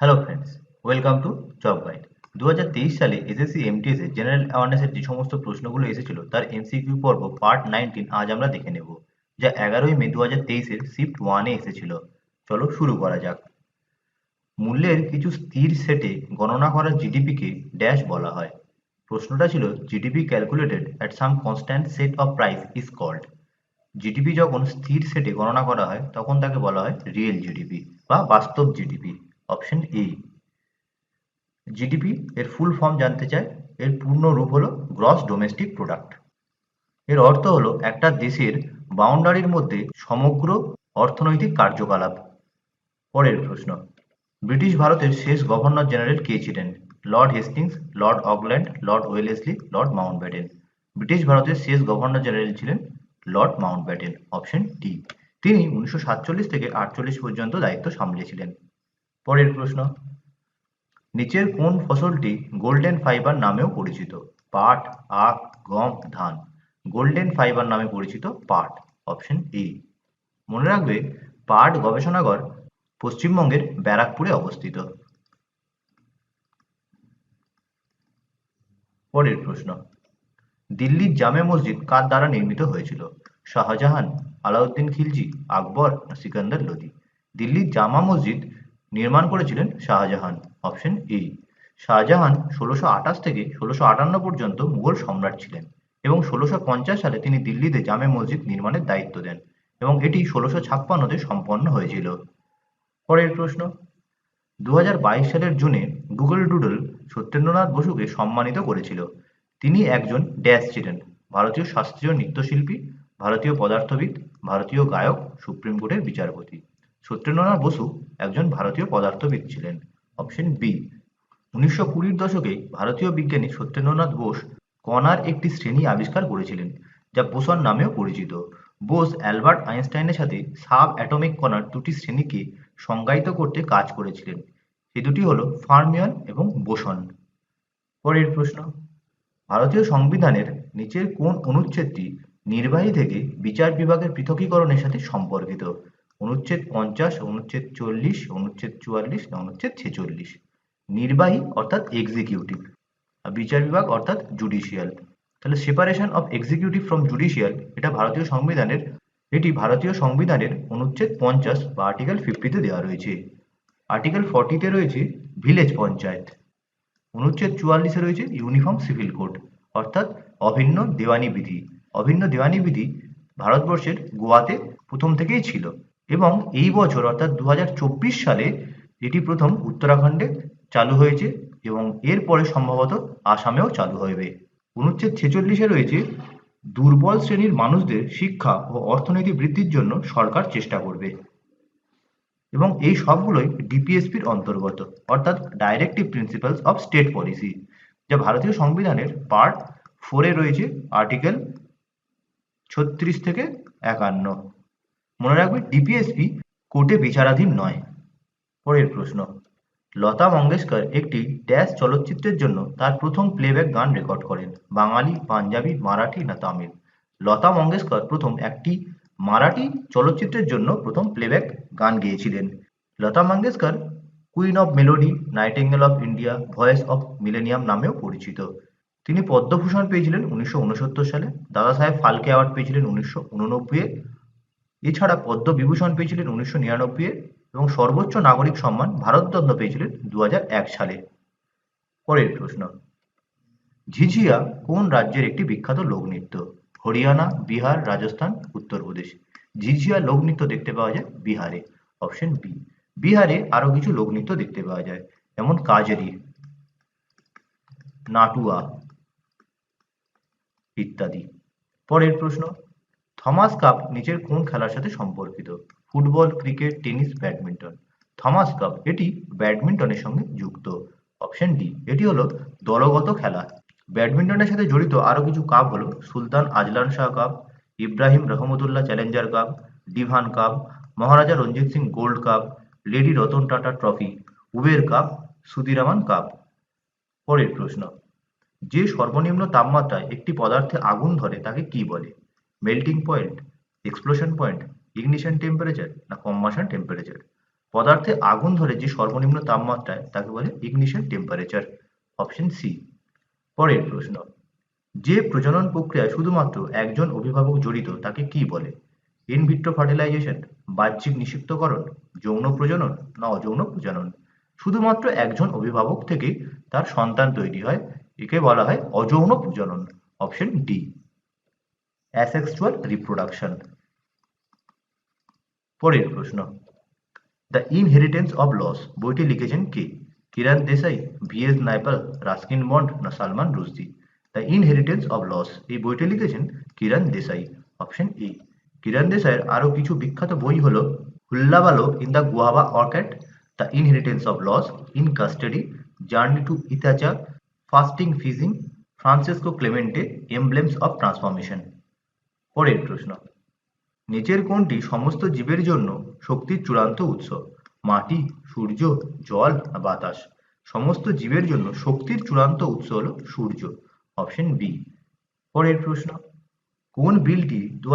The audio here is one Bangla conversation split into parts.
Hello friends welcome to job guide দুহাজার তেইশ সালে এসএসসি এমটিএস এর জেনারেল অ্যাওয়ারনেসের যে সমস্ত প্রশ্নগুলো এসেছিল, তার এমসিকিউ পর্ব পার্ট নাইনটিন আজ আমরা দেখে নেব, যা এগারোই মে দু হাজার তেইশের শিফট ওয়ানে এসেছিল। চলো শুরু করা যাক। মূল্যের কিছু স্থির সেটে গণনা করা জিডিপিকে ড্যাশ বলা হয়। প্রশ্নটা ছিল GDP calculated at some constant set of price is called GDP যখন স্থির সেটে গণনা করা হয়, তখন তাকে বলা হয় রিয়েল জিডিপি বা বাস্তব জিডিপি অপশন এ জিডিপি এর ফুল ফর্ম জানতে চায় এর পূর্ণ রূপ হলো গ্রস ডোমেস্টিক প্রোডাক্টের অর্থ হলো একটা দেশের বাউন্ডারির মধ্যে সমগ্র অর্থনৈতিক কার্যকলাপ। পরের প্রশ্ন, ব্রিটিশ ভারতের শেষ গভর্নর জেনারেল কে ছিলেন? Lord Hastings Lord Auckland Lord Wellesley Lord Mount Mountbatten British ভারতের শেষ গভর্নর জেনারেল ছিলেন লর্ড মাউন্টব্যাটেন অপশন ডি তিনি উনিশশো সাতচল্লিশ থেকে আটচল্লিশ পর্যন্ত দায়িত্ব সামলেছিলেন। পরের প্রশ্ন। নিচের কোন ফসলটি গোল্ডেন ফাইবার নামেও পরিচিত? পাট, আখ, গম, ধান। গোল্ডেন ফাইবার নামে পরিচিত পাট। Option A. মনে রাখবে, পাট গবেষণাগার পশ্চিমবঙ্গের ব্যারাকপুরে অবস্থিত। পরের প্রশ্ন। দিল্লির জামে মসজিদ কার দ্বারা নির্মিত হয়েছিল? শাহজাহান, আলাউদ্দিন খিলজি, আকবর সিকান্দার লোদি দিল্লির জামা মসজিদ নির্মাণ করেছিলেন শাহজাহান অপশন এ শাহজাহান ষোলোশো আঠাশ থেকে ষোলোশো আটান্ন পর্যন্ত মুঘল সম্রাট ছিলেন এবং ষোলোশো পঞ্চাশ সালে তিনি দিল্লিতে জামে মসজিদ নির্মাণের দায়িত্ব দেন এবং এটি ষোলোশো ছাপ্পান্নতে সম্পন্ন হয়েছিল। পরের প্রশ্ন দু হাজার বাইশ সালের জুনে গুগল ডুডল সত্যেন্দ্রনাথ বসুকে সম্মানিত করেছিল। তিনি একজন ড্যাশ ছিলেন, ভারতীয় শাস্ত্রীয় নৃত্যশিল্পী, ভারতীয় পদার্থবিদ, ভারতীয় গায়ক, সুপ্রিম কোর্টের বিচারপতি। সত্যেন্দ্রনাথ বসু একজন ভারতীয় পদার্থবিদ ছিলেন অপশন বি উনিশশো কুড়ির দশকে ভারতীয় বিজ্ঞানী সত্যেন্দ্রনাথ বোস কণার একটি শ্রেণি আবিষ্কার করেছিলেন, যা বোসন নামেও পরিচিত। বোস অ্যালবার্ট আইনস্টাইনের সাথে সাব অ্যাটমিক কণার দুটি শ্রেণীকে সংজ্ঞায়িত করতে কাজ করেছিলেন। সে দুটি হল ফার্মিয়ন এবং বোসন। পরের প্রশ্ন, ভারতীয় সংবিধানের নিচের কোন অনুচ্ছেদটি নির্বাহী থেকে বিচার বিভাগের পৃথকীকরণের সাথে সম্পর্কিত? অনুচ্ছেদ পঞ্চাশ, অনুচ্ছেদ চল্লিশ, অনুচ্ছেদ চুয়াল্লিশ অনুচ্ছেদ ছেচল্লিশ। নির্বাহী অর্থাৎ এক্সিকিউটিভ বিচার বিভাগ অর্থাৎ জুডিশিয়াল তাহলে separation of executive from judicial এটা ভারতীয় সংবিধানের, এটি ভারতীয় সংবিধানের অনুচ্ছেদ পঞ্চাশ বা আর্টিকেল ফিফটিতে দেওয়া রয়েছে। আর্টিকেল ফর্টিতে রয়েছে ভিলেজ পঞ্চায়েত। অনুচ্ছেদ চুয়াল্লিশে রয়েছে ইউনিফর্ম সিভিল কোড অর্থাৎ অভিন্ন দেওয়ানি বিধি। অভিন্ন দেওয়ানি বিধি ভারতবর্ষের গোয়াতে প্রথম থেকেই ছিল। এবং এই বছর, অর্থাৎ দু হাজার চব্বিশ সালে, এটি প্রথম উত্তরাখণ্ডে চালু হয়েছে এবং এরপরে সম্ভবত আসামেও চালু হবে অনুচ্ছেদ ছেচল্লিশে রয়েছে, দুর্বল শ্রেণির মানুষদের শিক্ষা ও অর্থনীতি বৃদ্ধির জন্য সরকার চেষ্টা করবে। এবং এই সবগুলোই ডিপিএসপির অন্তর্গত, অর্থাৎ directive principles of state policy যা ভারতীয় সংবিধানের পার্ট ফোরে রয়েছে, আর্টিকেল ছত্রিশ থেকে একান্ন। মনে রাখবে ডিপিএসপি কোর্টে বিচারাধীন নয়। পরের প্রশ্ন, লতা মঙ্গেশকর একটি ড্যাশ চলচ্চিত্রের জন্য তার প্রথম প্লেব্যাক গান রেকর্ড করেন, বাঙালি, পাঞ্জাবি, মারাঠি না তামিল? লতা মঙ্গেশকর প্রথম একটি মারাঠি চলচ্চিত্রের জন্য প্রথম প্লেব্যাক গান গেয়েছিলেন। Lata Mangeshkar queen of melody nightingale of India voice of millennium নামেও পরিচিত। তিনি পদ্মভূষণ পেয়েছিলেন উনিশশো উনসত্তর সালে দাদা সাহেব ফালকে অ্যাওয়ার্ড পেয়েছিলেন উনিশশো উননব্বই এছাড়া পদ্মবিভূষণ পেয়েছিলেন উনিশশো নিরানব্বই এবং সর্বোচ্চ নাগরিক সম্মান ভারতরত্ন পেয়েছিলেন দু হাজার এক সালে। পরের প্রশ্ন, ঝিঝিয়া কোন রাজ্যের একটি বিখ্যাত লোকনৃত্য? হরিয়ানা, বিহার, রাজস্থান, উত্তরপ্রদেশ। ঝিঝিয়া লোকনৃত্য দেখতে পাওয়া যায় বিহারে, অপশন বি। বিহারে আরও কিছু লোকনৃত্য দেখতে পাওয়া যায়, যেমন কাজরি, নাটুয়া ইত্যাদি। পরের প্রশ্ন থমাস কাপ নিচের কোন খেলার সাথে সম্পর্কিত? Football, cricket, tennis, badminton. Thomas cup এটি ব্যাডমিন্টনের সঙ্গে যুক্ত। অপশন ডি, এটি হলো দলগত খেলা। ব্যাডমিন্টনের সাথে জড়িত আরও কিছু কাপ হলো Sultan Azlan Shah cup, Ibrahim Rahmatullah challenger cup, divan cup, Maharaja Ranjit Singh gold cup, Lady Ratan Tata trophy, Uber cup, Sudirman cup. পরের প্রশ্ন, যে সর্বনিম্ন তাপমাত্রায় একটি পদার্থে আগুন ধরে তাকে কি বলে? Melting point explosion point ignition temperature না কম্বাশন টেম্পারেচার পদার্থে আগুন ধরে যে সর্বনিম্ন তাপমাত্রায় তাকে বলে ইগনিশন টেম্পারেচার অপশন সি পরের প্রশ্ন, যে প্রজনন প্রক্রিয়ায় শুধুমাত্র একজন অভিভাবক জড়িত তাকে কি বলে? ইনভিট্রো ফার্টিলাইজেশন বাহ্যিক নিষিক্তকরণ যৌন প্রজনন না অযৌন প্রজনন? শুধুমাত্র একজন অভিভাবক থেকে তার সন্তান তৈরি হয়, একে বলা হয় অযৌন প্রজনন অপশন ডি অ্যাসেক্সুয়াল রিপ্রোডাকশন পরের প্রশ্ন। দ্য ইনহেরিটেন্স অব লস বইটি লিখেছেন কে? Kiran Desai V S Naipaul, Ruskin Bond না Salman Rushdie? The inheritance of loss এই বইটি লিখেছেন কিরান দেসাই অপশন এ কিরান দেসাইয়ের আরও কিছু বিখ্যাত বই হলো hullabaloo in the guava orchard the inheritance of loss in custody journey to Ithaca fasting feasting Francisco Clemente emblems of transformation পরের প্রশ্ন। নিচের কোনটি সমস্ত জীবের জন্য শক্তির চূড়ান্ত উৎস। মাটি, সূর্য, জল, বাতাস। সমস্ত জীবের জন্য শক্তির চূড়ান্ত উৎস হল সূর্য। Option B. পরের প্রশ্ন। কোন বিলটি দু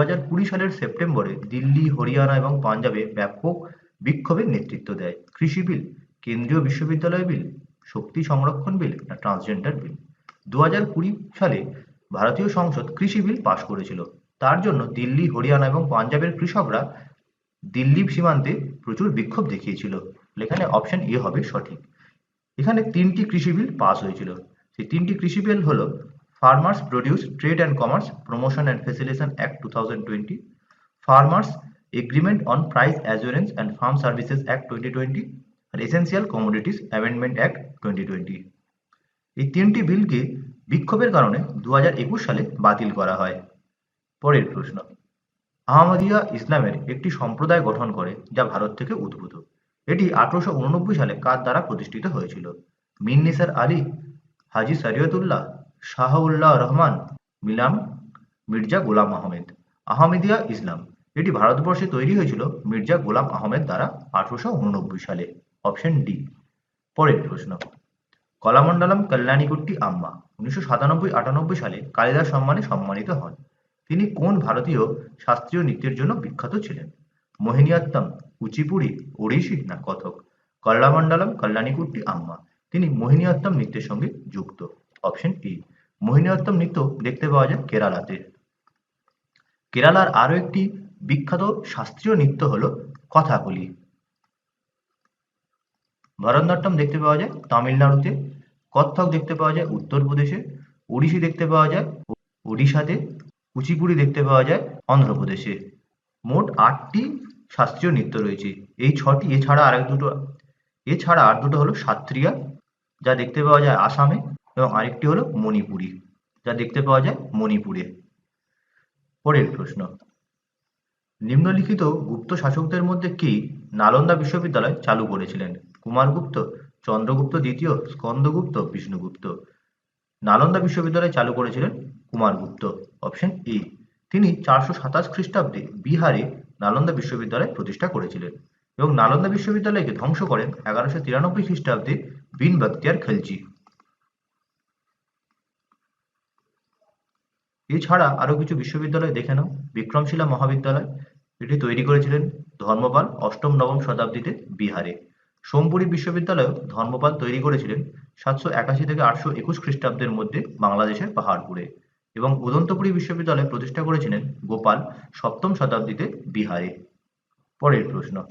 সালের সেপ্টেম্বরে দিল্লি, হরিয়ানা এবং পাঞ্জাবে ব্যাপক বিক্ষোভের নেতৃত্ব দেয়? কৃষি বিল, কেন্দ্রীয় বিশ্ববিদ্যালয় বিল, শক্তি সংরক্ষণ বিল না ট্রান্সজেন্ডার বিল? দু সালে ভারতীয় সংসদ কৃষি বিল পাশ করেছিল। তার জন্য দিল্লি, হরিয়ানা এবং পাঞ্জাবের কৃষকরা দিল্লি সীমান্তে প্রচুর বিক্ষোভ দেখিয়েছিল। এখানে অপশন এ হবে সঠিক। এখানে তিনটি কৃষি বিল পাস হয়েছিল। সেই তিনটি কৃষি বিল হলো farmers produce trade and commerce promotion and facilitation act two thousand twenty farmers agreement on price assurance and farm services act twenty twenty R essential commodities amendment act twenty twenty এই তিনটি বিলকে বিক্ষোভের কারণে দু হাজার একুশ সালে বাতিল করা হয়। পরের প্রশ্ন। আহমদিয়া ইসলামের একটি সম্প্রদায় গঠন করে, যা ভারত থেকে উদ্ভূত। এটি আঠারোশো উননব্বই সালে কার দ্বারা প্রতিষ্ঠিত হয়েছিল? মিন নিসার আলী, হাজি শরিয়তুল্লাহ, শাহউল্লাহ রহমান, মিলাম মির্জা গোলাম আহমেদ। আহমেদিয়া ইসলাম। এটি ভারতবর্ষে তৈরি হয়েছিল মির্জা গোলাম আহমেদ দ্বারা আঠারোশো উননব্বই সালে। Option D. পরের প্রশ্ন। কলামণ্ডলম কল্যাণীকুট্টি আম্মা উনিশশো সাতানব্বই আটানব্বই সালে কালিদাস সম্মানে সম্মানিত হন। তিনি কোন ভারতীয় শাস্ত্রীয় নৃত্যের জন্য বিখ্যাত ছিলেন? মোহিনীয়াত্তম, কুচিপুড়ি, ওড়িশি না কথক কল্লামণ্ডলম, কল্যাণীকুট্টি, আম্মা। তিনি মোহিনীয়াত্তম নৃত্যের সঙ্গে যুক্ত। অপশন ই মোহিনীয়াত্তম নৃত্য দেখতে পাওয়া যায় কেরালাতে। কেরালার আরও একটি বিখ্যাত শাস্ত্রীয় নৃত্য হল কথাকলি ভরতনাট্যম দেখতে পাওয়া যায় তামিলনাড়ুতে, কত্থক দেখতে পাওয়া যায় উত্তরপ্রদেশে, ওড়িশি দেখতে পাওয়া যায় ওড়িশাতে কুচিপুড়ি দেখতে পাওয়া যায় অন্ধ্রপ্রদেশে। মোট আটটি শাস্ত্রীয় নৃত্য রয়েছে। এই ছটি, এছাড়া আরেক দুটো, এছাড়া আর দুটো হলো সাত্রিয়া যা দেখতে পাওয়া যায় আসামে, এবং আরেকটি হলো মণিপুরি, যা দেখতে পাওয়া যায় মণিপুরে। পরের প্রশ্ন, নিম্নলিখিত গুপ্ত শাসকদের মধ্যে কি নালন্দা বিশ্ববিদ্যালয় চালু করেছিলেন? কুমারগুপ্ত, চন্দ্রগুপ্ত দ্বিতীয়, স্কন্দগুপ্ত, বিষ্ণুগুপ্ত। নালন্দা বিশ্ববিদ্যালয় চালু করেছিলেন কুমারগুপ্ত। অপশন এ তিনি চারশো সাতাশ খ্রিস্টাব্দে বিহারে নালন্দা বিশ্ববিদ্যালয় প্রতিষ্ঠা করেছিলেন এবং নালন্দা বিশ্ববিদ্যালয়কে ধ্বংস করেন এগারোশো তিরানব্বই খ্রিস্টাব্দে বিন বখতিয়ার খেলজি। এছাড়া আরও কিছু বিশ্ববিদ্যালয় দেখে নাও। বিক্রমশিলা মহাবিদ্যালয়, এটি তৈরি করেছিলেন ধর্মপাল অষ্টম নবম শতাব্দীতে বিহারে। সোমপুরি বিশ্ববিদ্যালয় ধর্মপাল তৈরি করেছিলেন সাতশো একাশি থেকে আটশো একুশ খ্রিস্টাব্দের মধ্যে বাংলাদেশের পাহাড়পুরে। এবং উদন্তপুরী বিশ্ববিদ্যালয় প্রতিষ্ঠা করেছিলেন গোপাল সপ্তম শতাব্দীতে বিহারে। পরের প্রশ্ন,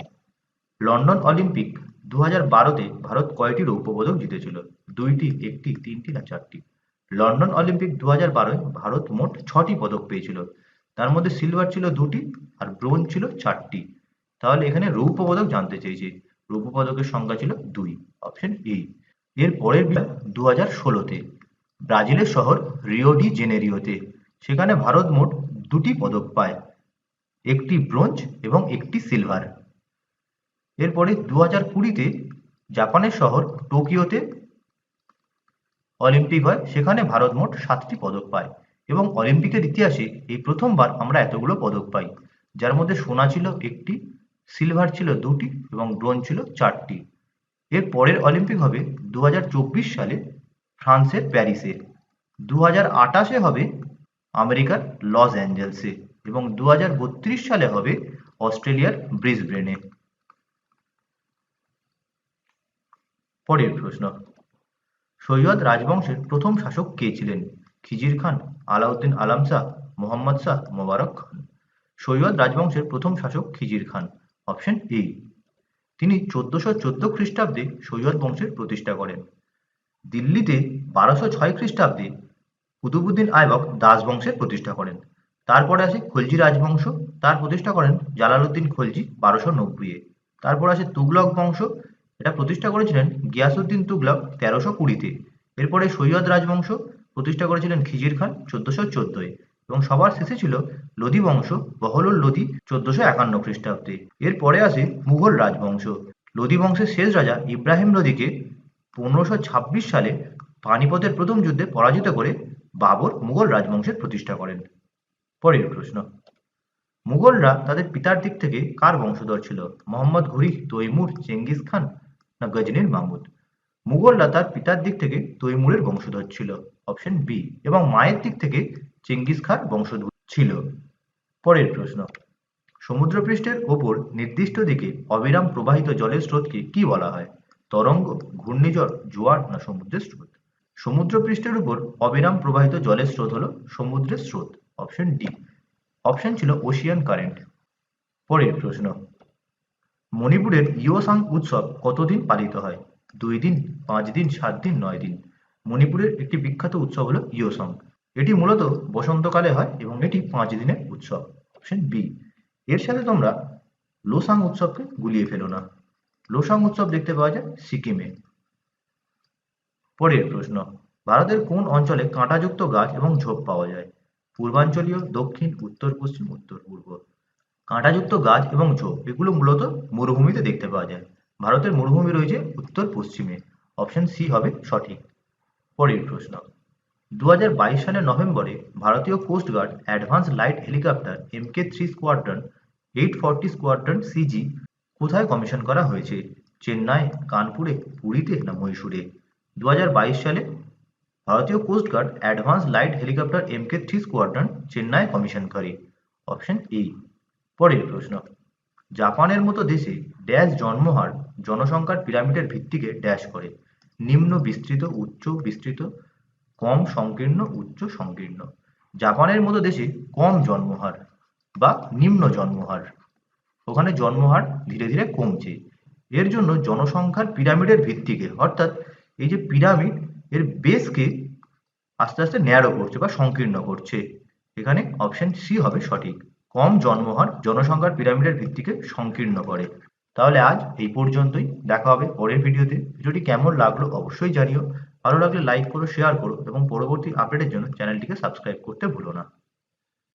লন্ডন অলিম্পিক দু হাজার বারোতে ভারত কয়টি রৌপ্য পদক জিতেছিল? দুইটি, একটি, তিনটি না চারটি? লন্ডন অলিম্পিক দু হাজার বারোয় ভারত মোট ছটি পদক পেয়েছিল। তার মধ্যে সিলভার ছিল দুটি আর ব্রোঞ্জ ছিল চারটি। তাহলে এখানে রৌপ্য পদক জানতে চেয়েছি। রৌপ্য পদকের সংখ্যা ছিল দুই, অপশন এ। এর পরের দু হাজার ষোলোতে। ব্রাজিলের শহর রিও ডি জেনেরিওতে। সেখানে ভারত মোট দুটি পদক পায়, একটি ব্রোঞ্জ এবং একটি সিলভার। এরপরে দু হাজার কুড়িতে জাপানের শহর টোকিওতে অলিম্পিক হয়, সেখানে ভারত মোট সাতটি পদক পায় এবং অলিম্পিকের ইতিহাসে এই প্রথমবার আমরা এতগুলো পদক পাই। যার মধ্যে সোনা ছিল একটি, সিলভার ছিল দুটি এবং ব্রোঞ্জ ছিল চারটি। এর পরের অলিম্পিক হবে দু হাজার চব্বিশ সালে ফ্রান্সের প্যারিসে। দু হাজার আটাশে হবে আমেরিকার লস অ্যাঞ্জেলসে এবং দু হাজার বত্রিশ সালে হবে অস্ট্রেলিয়ার ব্রিসবেনে। পরের প্রশ্ন, সৈয়দ রাজবংশের প্রথম শাসক কে ছিলেন? খিজির খান, আলাউদ্দিন আলাম শাহ, মোহাম্মদ শাহ মোবারক খান। সৈয়দ রাজবংশের প্রথম শাসক খিজির খান, অপশন এ। তিনি চোদ্দশো চোদ্দ খ্রিস্টাব্দে সৈয়দ বংশের প্রতিষ্ঠা করেন। দিল্লিতে বারোশো ছয় খ্রিস্টাব্দে কুতুবুদ্দিন আইবক দাস বংশের প্রতিষ্ঠা করেন। তারপরে আসে খলজি রাজবংশ, তার প্রতিষ্ঠা করেন জালালউদ্দিন খলজি বারোশো নব্বইয়ে। তারপর আসে তুগলক বংশ, এটা প্রতিষ্ঠা করেছিলেন গিয়াসুদ্দিন তুগলক তেরোশো কুড়িতে। এরপরে সৈয়দ রাজবংশ প্রতিষ্ঠা করেছিলেন খিজির খান চোদ্দশো চোদ্দোয়। এবং সবার শেষে ছিল লোদি বংশ, বহলুল লোদি চোদ্দশো একান্ন খ্রিস্টাব্দে। এরপরে আসে মুঘল রাজবংশ। লোদি বংশের শেষ রাজা ইব্রাহিম লোদিকে পনেরোশো সালে পানিপথের প্রথম যুদ্ধে পরাজিত করে বাবর মুঘল রাজবংশের প্রতিষ্ঠা করেন। পরের প্রশ্ন, মুঘলরা তাদের পিতার দিক থেকে কার বংশধর ছিল? মোহাম্মদ ঘুরি, তৈমুর চেঙ্গিস খান না গজনীর মাহমুদ মুঘলরা তার পিতার দিক থেকে তৈমুরের বংশধর ছিল, অপশন বি, এবং মায়ের দিক থেকে চেঙ্গিস খান বংশধর ছিল। পরের প্রশ্ন, সমুদ্রপৃষ্ঠের ওপর নির্দিষ্ট দিকে অবিরাম প্রবাহিত জলের স্রোতকে কি বলা হয়? তরঙ্গ, ঘূর্ণিঝড়, জোয়ার না সমুদ্রের স্রোত। সমুদ্রপৃষ্ঠের উপর অবিরাম প্রবাহিত জলের স্রোত হলো সমুদ্রের স্রোত অপশন ডি অপশন ছিল ওশিয়ান কারেন্ট পরের প্রশ্ন, মণিপুরের ইয়োসাং উৎসব কতদিন পালিত হয়? দুই দিন, পাঁচ দিন, সাত দিন, নয় দিন। মণিপুরের একটি বিখ্যাত উৎসব হলো ইয়োসাং। এটি মূলত বসন্তকালে হয় এবং এটি পাঁচ দিনের উৎসব অপশন বি এর সাথে তোমরা লোসাং উৎসবকে গুলিয়ে ফেলো না। লোসাং উৎসব দেখতে পাওয়া যায় সিকিমে। পরের প্রশ্ন, ভারতের কোন অঞ্চলে কাঁটাযুক্ত গাছ এবং ঝোপ পাওয়া যায়? পূর্বাঞ্চলীয়, দক্ষিণ, উত্তর, পশ্চিম, উত্তর, পূর্ব। কাঁটাযুক্ত গাছ এবং ঝোপ, এগুলো মূলত মরুভূমিতে দেখতে পাওয়া যায়। ভারতের মরুভূমি রয়েছে উত্তর পশ্চিমে। অপশন সি হবে সঠিক। পরের প্রশ্ন দু হাজার বাইশ সালের নভেম্বরে ভারতীয় coast guard advance light helicopter MK three squadron, eight forty squadron CG কোথায় কমিশন করা হয়েছে? চেন্নাই, কানপুরে, পুরীতে না মহীশূরে? দু সালে ভারতীয় coast guard advance light helicopter MK three squadron Chennai commission করে। Option A. পরের প্রশ্ন। জাপানের মতো দেশে ড্যাশ জন্মহার জনসংখ্যার পিরামিডের ভিত্তিকে ড্যাশ করে। নিম্ন বিস্তৃত, উচ্চ বিস্তৃত, কম সংকীর্ণ, উচ্চ সংকীর্ণ। জাপানের মতো দেশে কম জন্মহার বা নিম্ন জন্মহার। ওখানে জন্মহার ধীরে ধীরে কমছে। এর জন্য জনসংখ্যার পিরামিডের ভিত্তিকে, অর্থাৎ এই যে পিরামিড, এর বেসকে আস্তে আস্তে ন্যারো করছে বা সংকীর্ণ করছে। এখানে অপশন সি হবে সঠিক। কম জন্মহার জনসংখ্যার পিরামিডের ভিত্তিকে সংকীর্ণ করে। তাহলে আজ এই পর্যন্তই। দেখা হবে পরের ভিডিওতে। ভিডিওটি কেমন লাগল অবশ্যই জানিও। ভালো লাগলে লাইক করো শেয়ার করো এবং পরবর্তী আপডেটের জন্য চ্যানেলটিকে সাবস্ক্রাইব করতে ভুলো না।